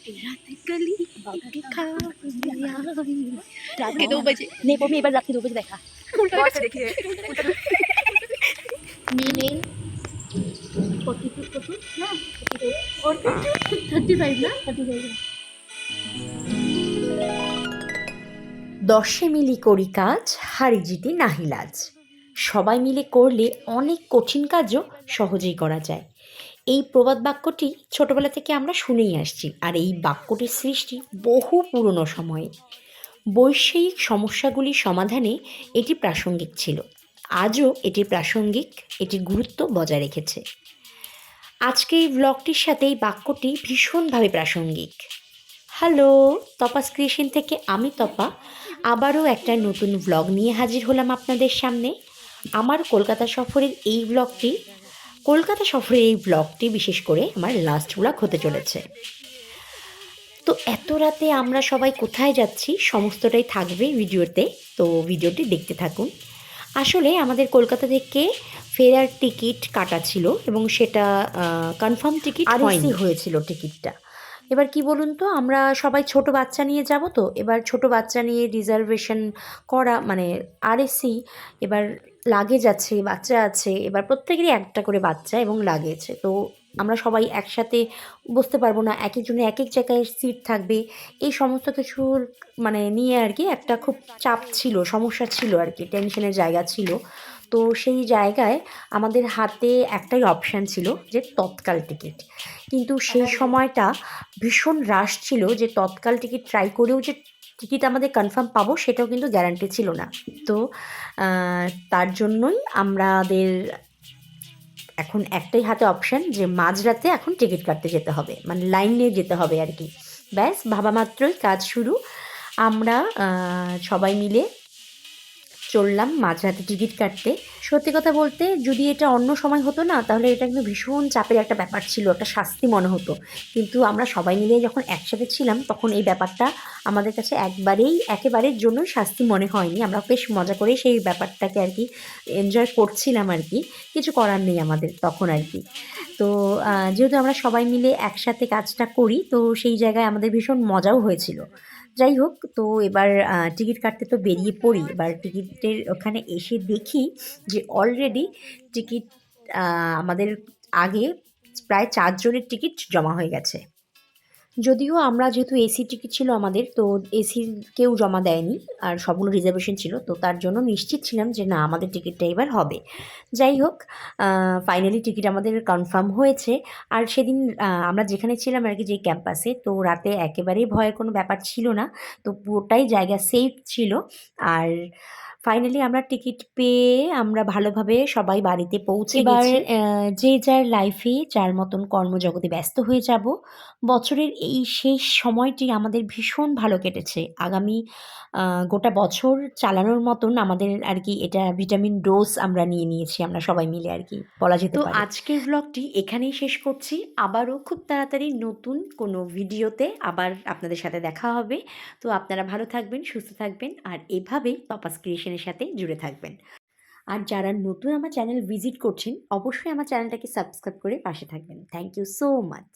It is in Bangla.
रात गली के खाब रात के दो बजे नहीं वो भी एक बार रात के दो बजे देखा देखिए मिले फोर्टी टू फोर्टी ना और थर्टी फाइव ना थर्टी फाइव দশে মিলি করি কাজ হারি জিতি নাহি লাজ সবাই মিলে করলে অনেক কঠিন কাজও সহজেই করা যায় এই প্রবাদ বাক্যটি ছোটবেলা থেকে আমরা শুনেই আসছি আর এই বাক্যটির সৃষ্টি বহু পুরনো সময়ে। বৈষয়িক সমস্যাগুলির সমাধানে এটি প্রাসঙ্গিক ছিল। আজও এটি প্রাসঙ্গিক এটির গুরুত্ব বজায় রেখেছে। আজকে এই ব্লগটির সাথে এই বাক্যটি ভীষণভাবে প্রাসঙ্গিক। হ্যালো, তপাস ক্রিয়েশন থেকে আমি তপা। আবারও একটা নতুন ব্লগ নিয়ে হাজির হলাম আপনাদের সামনে। আমার কলকাতা সফরের এই ব্লগটি কলকাতা সফরের এই ব্লগটি বিশেষ করে আমার লাস্ট ব্লগ হতে চলেছে। তো এত রাতে আমরা সবাই কোথায় যাচ্ছি সমস্তটাই থাকবে ভিডিওতে তো ভিডিওটি দেখতে থাকুন। আসলে আমাদের কলকাতা থেকে ফেরার টিকিট কাটা ছিল এবং সেটা কনফার্ম টিকিট হয়নি। হয়েছিল টিকিটটা। এবার কি বলুন তো আমরা সবাই ছোট বাচ্চা নিয়ে যাব তো এবার ছোট বাচ্চা নিয়ে রিজার্ভেশন করা মানে আরএসি এবার লাগেজ আছে বাচ্চা আছে, এবার প্রত্যেকেরই একটা করে বাচ্চা এবং লাগেজ তো আমরা সবাই একসাথে বসতে পারব না এক একজনের এক এক জায়গায় সিট থাকবে। এই সমস্ত কিছুর মানে নিয়ে আর কি একটা খুব চাপ ছিল, সমস্যা ছিল আর কি, টেনশনের জায়গা ছিল। তো সেই জায়গায় আমাদের হাতে একটাই অপশান ছিল যে তৎকাল টিকিট কিন্তু সেই সময়টা ভীষণ রাশ ছিল যে তৎকাল টিকিট ট্রাই করেও যে টিকিট আমাদের কনফার্ম পাবো, সেটাও কিন্তু গ্যারান্টি ছিল না। তো তার জন্যই আমাদের এখন একটাই হাতে অপশান যে মাঝরাতে এখন টিকিট কাটতে যেতে হবে মানে লাইন নিয়ে যেতে হবে আর কি। ব্যাস, ভাবা মাত্রই কাজ শুরু। আমরা সবাই মিলে চললাম মাঝরাতে টিকিট কাটতে। সত্যি কথা বলতে যদি এটা অন্য সময় হতো না, তাহলে এটা কিন্তু ভীষণ চাপের একটা ব্যাপার ছিল, একটা শাস্তি মনে হতো। কিন্তু আমরা সবাই মিলে যখন একসাথে ছিলাম, তখন এই ব্যাপারটা আমাদের কাছে একবারেই, একেবারের জন্য শাস্তি মনে হয়নি। আমরা বেশ মজা করে সেই ব্যাপারটাকে আর কি এনজয় করছিলাম আর কি। কিছু করার নেই আমাদের তখন আর কি। তো যেহেতু আমরা সবাই মিলে একসাথে কাজটা করি, তো সেই জায়গায় আমাদের ভীষণ মজাও হয়েছিল। যাই হোক, তো এবার টিকিট কাটতে তো বেরিয়ে পড়ি। এবার টিকিটের ওখানে এসে দেখি যে অলরেডি টিকিট আমাদের আগে প্রায় চারজনের টিকিট জমা হয়ে গেছে। যদিও আমরা যেহেতু এসি টিকিট ছিল আমাদের, তো এসি কেউ জমা দেয়নি, আর সবগুলো রিজার্ভেশন ছিল, তো তার জন্য নিশ্চিত ছিলাম যে না, আমাদের টিকিটটা এবার হবে। যাই হোক ফাইনালি টিকিট আমাদের কনফার্ম হয়েছে, আর সেদিন আমরা যেখানে ছিলাম আর কি যে ক্যাম্পাসে তো রাতে একেবারেই ভয়ের কোনো ব্যাপার ছিল না, তো পুরোটাই জায়গা সেফ ছিল, আর ফাইনালি আমরা টিকিট পেয়ে আমরা ভালোভাবে সবাই বাড়িতে পৌঁছে এবার যে যার লাইফে যার মতন কর্মজগতে ব্যস্ত হয়ে যাব বছরের এই শেষ সময়টি আমাদের ভীষণ ভালো কেটেছে। আগামী গোটা বছর চালানোর মতন আমাদের আর কি এটা ভিটামিন ডোজ আমরা নিয়ে নিয়েছি আমরা সবাই মিলে আর কি বলা যেত তো আজকের ব্লগটি এখানেই শেষ করছি। আবারও খুব তাড়াতাড়ি নতুন কোনো ভিডিওতে আবার আপনাদের সাথে দেখা হবে। তো আপনারা ভালো থাকবেন সুস্থ থাকবেন আর এভাবেই তপাস ক্রিয়েশনের সাথে জুড়ে থাকবেন। আর যারা নতুন আমার চ্যানেল ভিজিট করছেন, অবশ্যই আমার চ্যানেলটাকে সাবস্ক্রাইব করে পাশে থাকবেন। Thank you so much